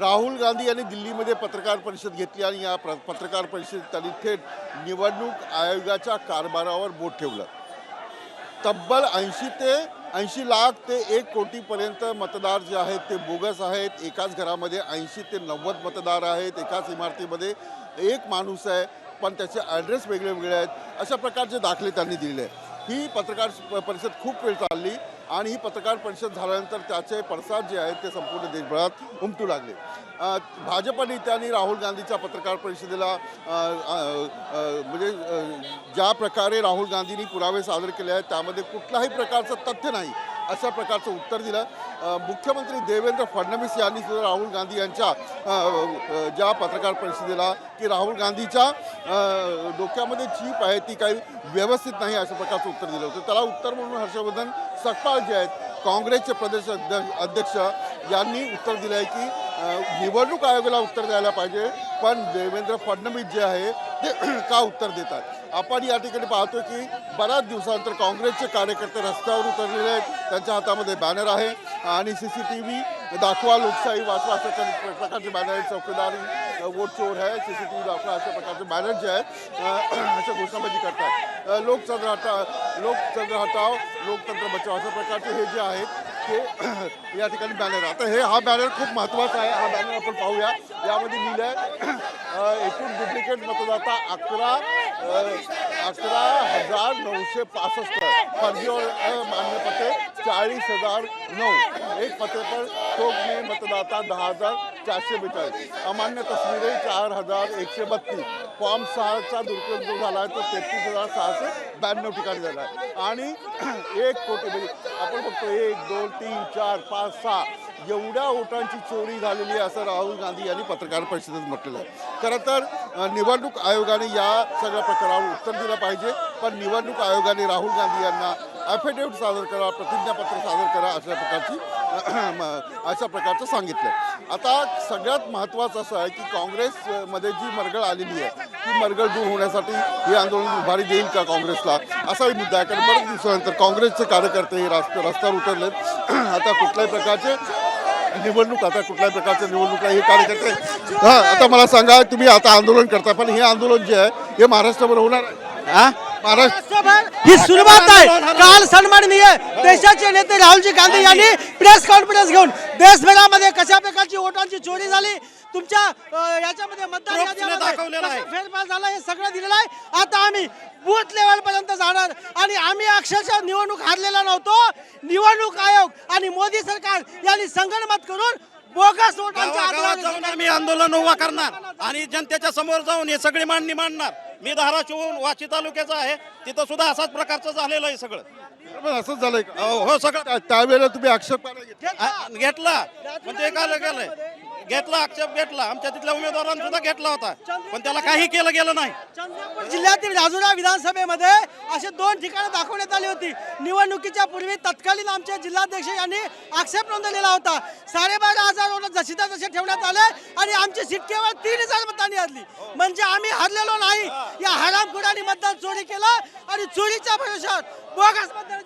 राहुल गांधी यांनी दिल्लीमध्ये पत्रकार परिषद घेतली आणि या प्र- पत्रकार परिषदेत त्यांनी थेट निवडणूक आयोगाच्या कारभारावर बोट ठेवलं. तब्बल ऐंशी ते ऐंशी लाख ते एक कोटीपर्यंत मतदार जे आहेत ते बोगस आहेत. एकाच घरामध्ये ऐंशी ते नव्वद मतदार आहेत. एकाच इमारतीमध्ये एक माणूस आहे पण त्याचे ॲड्रेस वेगळे वेगळे आहेत. अशा प्रकारचे दाखले त्यांनी दिलेले आहेत. ही पत्रकार परिषद खूप वेळ चालली. आणि ही पत्रकार परिषद झाल्यानंतर त्याचे पडसाद जे आहेत ते संपूर्ण देशभरात उमटू लागले. भाजप नेत्यांनी राहुल गांधीच्या पत्रकार परिषदेला म्हणजे ज्या प्रकारे राहुल गांधींनी पुरावे सादर केले आहेत त्यामध्ये कुठलाही प्रकारचं तथ्य नाही. अशा प्रकारचं उत्तर दिलं. मुख्यमंत्री देवेंद्र फडणवीस यांनी सुद्धा राहुल गांधी यांच्या ज्या पत्रकार परिषदेला की राहुल गांधीच्या डोक्यामध्ये चीप आहे ती काही व्यवस्थित नाही अशा प्रकारचं उत्तर दिलं होतं. त्याला उत्तर म्हणून हर्षवर्धन सकपाळ जे आहेत काँग्रेसचे प्रदेश अध्यक्ष यांनी उत्तर दिलं आहे की निवडणूक आयोगाला उत्तर द्यायला पाहिजे. पण देवेंद्र फडणवीस जे आहे ते का उत्तर देतात? आपण या ठिकाणी पाहतो की बऱ्याच दिवसानंतर काँग्रेसचे कार्यकर्ते रस्त्यावर उतरलेले आहेत. त्यांच्या हातामध्ये बॅनर आहे आणि सी सी टी व्ही दाखवा लोकशाही वाचवा अशा प्रकारचे बॅनर आहेत. चौकीदार वोट चोर आहे. सी सी टी व्ही दाखवा अशा प्रकारचे बॅनर जे आहेत अशा घोषणाबाजी करतात. लोकचंद्र लोकतंत्र हटाव लोकतंत्र हटाव लोकतंत्र बचाव अशा प्रकारचे हे जे आहेत की या ठिकाणी बॅनर आता हे हा बॅनर खूप महत्त्वाचा आहे. हा बॅनर आपण पाहूया. यामध्ये लिहिलं आहे एकूण डुप्लिकेट मतदाता अकरा अकरा हजार नऊशे पासष्ट. फर्जी और चाळीस हजार नऊ. एक पते पर ठोक में मतदाता दहा हजार चारशे बेचाळीस. अमान्य तस्वीर चार हजार एकशे बत्तीस. फॉर्म सहाचा दुरुपयोग जो झाला आहे तो तेहतीस हजार सहाशे ब्याण्णव ठिकाणी झाला आहे. आणि एक कोटी म्हणजे आपण बघतो एक दोन तीन चार पाच सहा. एवढ्या वोटांची चोरी झालेली आहे असं राहुल गांधी यांनी पत्रकार परिषदेत म्हटलेलं आहे. खरं तर निवडणूक आयोगाने या सगळ्या प्रकारावर उत्तर दिलं पाहिजे. पण निवडणूक आयोगाने राहुल गांधी यांना ॲफिडेविट सादर करा प्रतिज्ञापत्र सादर करा अशा प्रकारची अशा प्रकारचं सांगितलं आता सगळ्यात महत्त्वाचं असं आहे की काँग्रेसमध्ये जी मरगळ आलेली आहे ती मरगळ दूर होण्यासाठी हे आंदोलन उभारी देईल का काँग्रेसला? असाही मुद्दा आहे. कारण बरेच दिवसानंतर काँग्रेसचे कार्यकर्ते हे रास्त रस्त्यावर उतरलेत. आता कुठल्याही प्रकारचे निवडणूक आता कुठल्याही प्रकारच्या निवडणुका हे कार्यकर्ते हां आता मला सांगा तुम्ही आता आंदोलन करता पण हे आंदोलन जे आहे हे महाराष्ट्रावर होणार आहे. हा? ही सुरुवात आहे. काल सन्माननीय देशाचे नेते राहुलजी गांधी यांनी प्रेस कॉन्फरन्स घेऊन देशभरामध्ये कशा प्रकारची वोटांची चोरी झाली तुमच्या याच्यामध्ये मतदार यादीमध्ये फेरफार झाला हे सगळं दिलेलं आहे. आता आम्ही बूथ लेवल पर्यंत जाणार आणि आम्ही अक्षरशः निवडणूक हारलेला नव्हतो. निवडणूक आयोग आणि मोदी सरकार यांनी संगणमत करून बोगस वोटांच्या आम्ही आंदोलन उभा करणार आणि जनतेच्या समोर जाऊन हे सगळी मांडणी मांडणार. मी धाराशिवहून वाशी तालुक्याचा आहे. तिथं सुद्धा असाच प्रकारचं झालेलं आहे सगळं. असंच झालंय का? हो हो सगळं. त्या- त्यावेळेला तुम्ही आक्षेप करायला घेतला? आ- घेतला. म्हणजे काय गेलंय घेतला आक्षेप घेतला. आमच्या तिथल्या उमेदवारांनी सुद्धा घेतला होता. पण त्याला काही केलं गेलं नाही. चंद्रपूर जिल्ह्यातील राजुरा विधानसभेमध्ये असे दोन ठिकाणं दाखवण्यात आली होती. निवडणुकीच्या पूर्वी तत्कालीन आमचे जिल्हाध्यक्ष यांनी आक्षेप नोंदवलेला होता. साडेबारा हजार जशीच्या जसे ठेवण्यात आले आणि आमची सीट केवळ तीन हजार मतांनी हरली. म्हणजे आम्ही हरलेलो नाही. या हरामखोरांनी मतदान चोरी केलं आणि चोरीच्या भरोशावर बोगस मतदान